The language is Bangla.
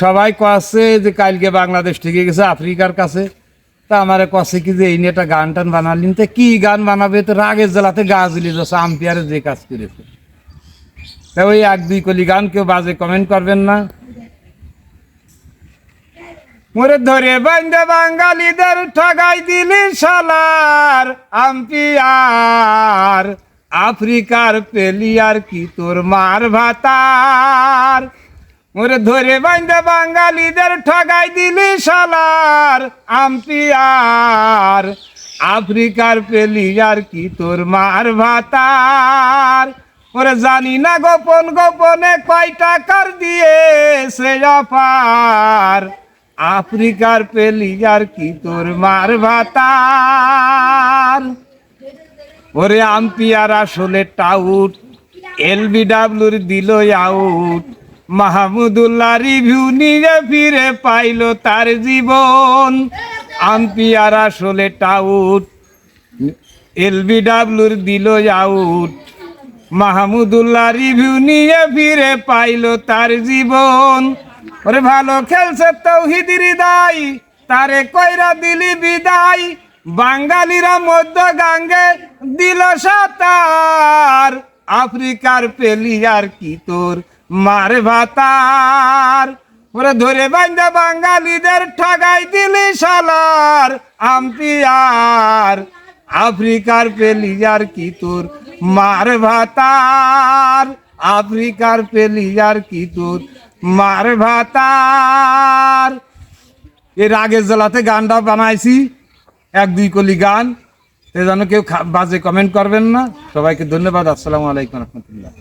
সবাই কছে যে কালকে বাংলাদেশ থেকে গেছে আফ্রিকার কাছে। তা আমারে কছে কি যে এই নিয়ে একটা গান টান বানালিন। তো কি গান বানাবে? তো রাগের জেলাতে গা জ্বলি যাচ্ছে আম্পিয়ারে যে কাজ করেছে। তা ওই এক দুই কলি গান কেউ বাজে কমেন্ট করবেন না। মোরে ধরে বান্ধে বাঙালিদের ঠগাই দিলি সালার আম্পিয়ার। আফ্রিকার পেলিয়ার কি তোর মার ভাতার। মোরে ধরে বান্ধে বাঙালিদের ঠগাই দিলি শালার আম্পিয়ার আফ্রিকার পেলিয়ার কি তোর মার ভাতার? ওরে জানি না গোপন গোপনে কয় টাকার দিয়ে সে অফার। আফ্রিকার পেলিয়ার কি তোর মার ভাতার? ওরে আম্পিয়ার আসলে টাউট এলবিডাব্লুর দিল আউট। মাহমুদুল্লাহ রিভিউ নিয়ে ফিরে পাইলো তার জীবন। আম্পিয়ার আসলে টাউট এলবিডাব্লুর দিল আউট। মাহমুদুল্লাহ রিভিউ নিয়ে ফিরে পাইলো তার জীবন। ওরে ভালো খেলছে তৌহিদ হৃদয়, তারে কইরা দিলি বিদায়। বাঙালিরা মধ্য গাঙ্গে দিল সাতার। আফ্রিকার পেলিয়ার কি তোর? মার ভাতার। ওরে ধরে বান্ধা বাঙালিদের ঠগাই দিলি শালার আম্পিয়ার আফ্রিকার পেলিয়ার কি তোর মার ভাতার? আফ্রিকার পেলিয়ার কি তোর মার ভাতার? এর আগের জেলাতে গানটা বানাইছি, এক দুই কলি গান। এ যেন কেউ বাজে কমেন্ট করবেন না। সবাইকে ধন্যবাদ। আসসালামু আলাইকুম রহমতুল্লাহ।